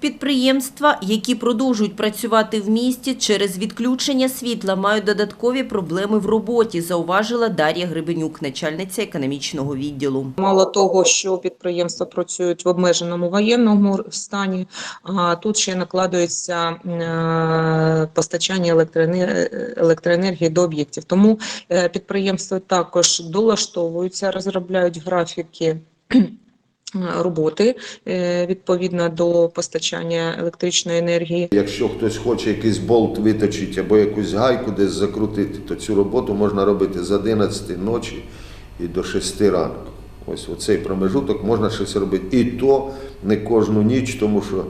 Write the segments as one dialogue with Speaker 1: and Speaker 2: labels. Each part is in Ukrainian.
Speaker 1: Підприємства, які продовжують працювати в місті через відключення світла, мають додаткові проблеми в роботі, зауважила Дар'я Гребенюк, начальниця економічного відділу.
Speaker 2: Мало того, що підприємства працюють в обмеженому воєнному стані, а тут ще накладується е, постачання електроенер- електроенергії до об'єктів. Тому е, підприємства також долаштовуються, розробляють графіки. Роботи е, відповідно до постачання електричної енергії.
Speaker 3: Якщо хтось хоче якийсь болт виточити або якусь гайку десь закрутити, то цю роботу можна робити з 11 ночі і до 6 ранку. Ось оцей промежуток можна щось робити. І то не кожну ніч, тому що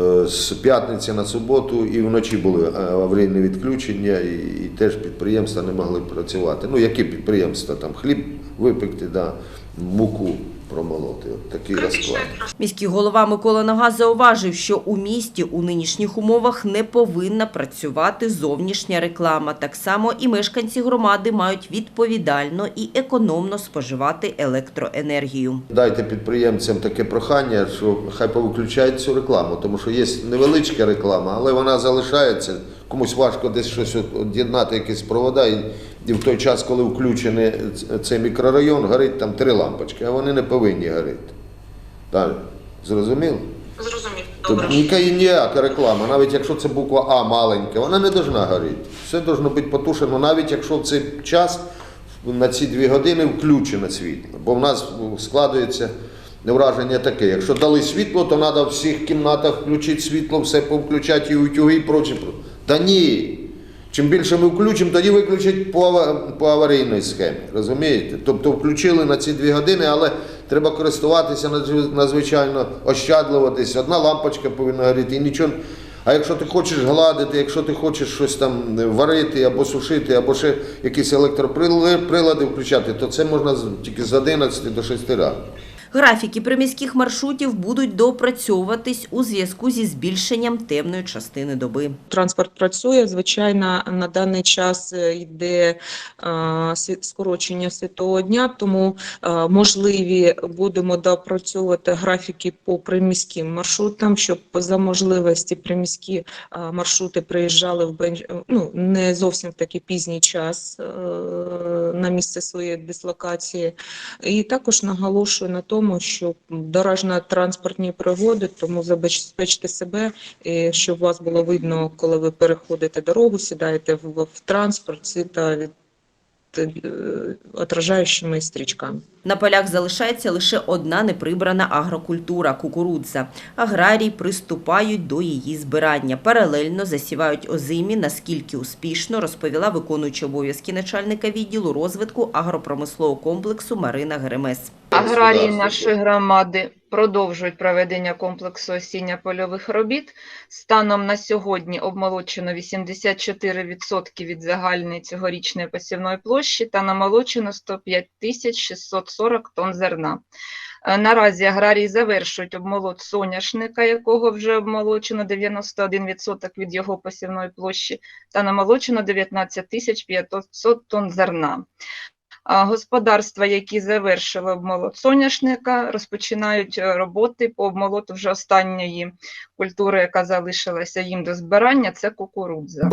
Speaker 3: е, з п'ятниці на суботу і вночі були е, аварійні відключення, і теж підприємства не могли працювати. Ну, які підприємства? Там хліб випекти, да, муку промолоти. От такий розклад.
Speaker 1: Міський голова Микола Нога зауважив, що у місті у нинішніх умовах не повинна працювати зовнішня реклама. Так само і мешканці громади мають відповідально і економно споживати електроенергію.
Speaker 3: Дайте підприємцям таке прохання, що хай повиключають цю рекламу, тому що є невеличка реклама, але вона залишається. Комусь важко десь щось од'єднати, якісь провода, і, і в той час, коли включений цей мікрорайон, горить там три лампочки, а вони не повинні горіти. Так, зрозуміло?
Speaker 2: Зрозуміло.
Speaker 3: Тобто ніяка і ніяка реклама, навіть якщо це буква А маленька, вона не повинна горіти. Все повинно бути потушено, навіть якщо в цей час на ці дві години включено світло. Бо в нас складується враження таке: якщо дали світло, то треба в всіх кімнатах включити світло, все повключати і утюги і проче. Та ні. Чим більше ми включимо, тоді виключать по, ава- по аварійній схемі. Розумієте? Тобто включили на ці дві години, але треба користуватися надзвичайно ощадливо. Десь одна лампочка повинна горіти і нічого. А якщо ти хочеш гладити, якщо ти хочеш щось там варити або сушити, або ще якісь електроприлади включати, то це можна тільки з 11 до 6 ранку.
Speaker 1: Графіки приміських маршрутів будуть допрацьовуватись у зв'язку зі збільшенням темної частини доби.
Speaker 2: Транспорт працює. Звичайно, на даний час е, йде е, скорочення світового дня, тому е, можливі будемо допрацьовувати графіки по приміським маршрутам, щоб за можливості приміські маршрути приїжджали в бен- ну, не зовсім в такий пізній час на місце своєї дислокації. І також наголошую на тому, що дорожньо-транспортні пригоди, тому забезпечте себе, щоб вас було видно, коли ви переходите дорогу, сідаєте в, в транспорт світа від е, отражаючими стрічками.
Speaker 1: На полях залишається лише одна неприбрана агрокультура – кукурудза. Аграрії приступають до її збирання. Паралельно засівають озимі, наскільки успішно, розповіла виконуюча обов'язки начальника відділу розвитку агропромислового комплексу Марина Геремес.
Speaker 4: Аграрії нашої громади продовжують проведення комплексу осіння польових робіт. Станом на сьогодні обмолочено 84% від загальної цьогорічної посівної площі та намолочено 105 тисяч 640 тонн зерна. Е, Наразі аграрії завершують обмолот соняшника, якого вже обмолочено 91% від його посівної площі, та намолочено 19 тисяч 500 тонн зерна. Господарства, які завершили обмолот соняшника, розпочинають е, роботи по обмолоту вже останньої культури, яка залишилася їм до збирання, це кукурудза.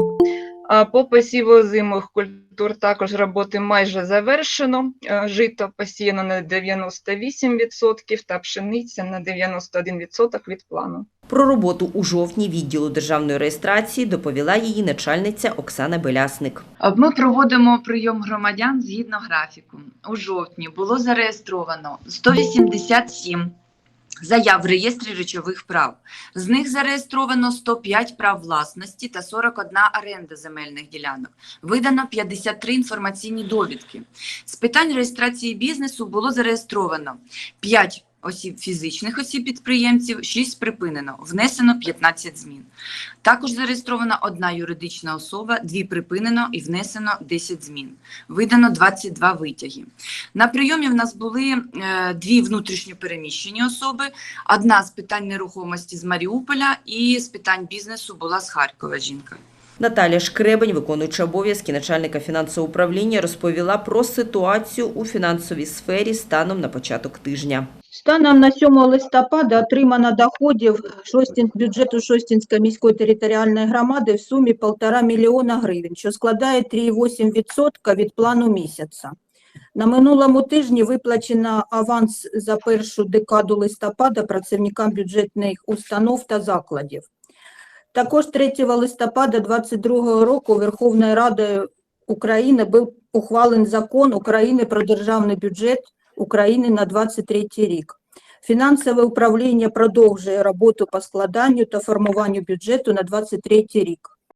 Speaker 4: А По посіву озимих культур також роботи майже завершено. Е, Жито посіяно на 98% та пшениця на 91% від плану.
Speaker 1: Про роботу у жовтні відділу державної реєстрації доповіла її начальниця Оксана Белясник.
Speaker 5: Ми проводимо прийом громадян згідно графіку. У жовтні було зареєстровано 187 заяв в реєстрі речових прав. З них зареєстровано 105 прав власності та 41 оренда земельних ділянок. Видано 53 інформаційні довідки. З питань реєстрації бізнесу було зареєстровано 5 осіб фізичних осіб підприємців, 6 припинено, внесено 15 змін. Також зареєстрована одна юридична особа, дві припинено і внесено 10 змін. Видано 22 витяги. На прийомі в нас були е, дві внутрішньо переміщені особи, одна з питань нерухомості з Маріуполя і з питань бізнесу була з Харкова жінка.
Speaker 1: Наталя Шкребень, виконуюча обов'язки начальника фінансового управління, розповіла про ситуацію у фінансовій сфері станом на початок тижня.
Speaker 6: Станом на 7 листопада отримано доходів Шостін, бюджету Шостінської міської територіальної громади в сумі 1,5 мільйона гривень, що складає 3,8% від плану місяця. На минулому тижні виплачено аванс за першу декаду листопада працівникам бюджетних установ та закладів. Також 3 листопада 2022 року Верховною Радою України був ухвалений закон України про державний бюджет України на 23 рік. Фінансове управління продовжує роботу по складанню та формуванню бюджету на 23 рік.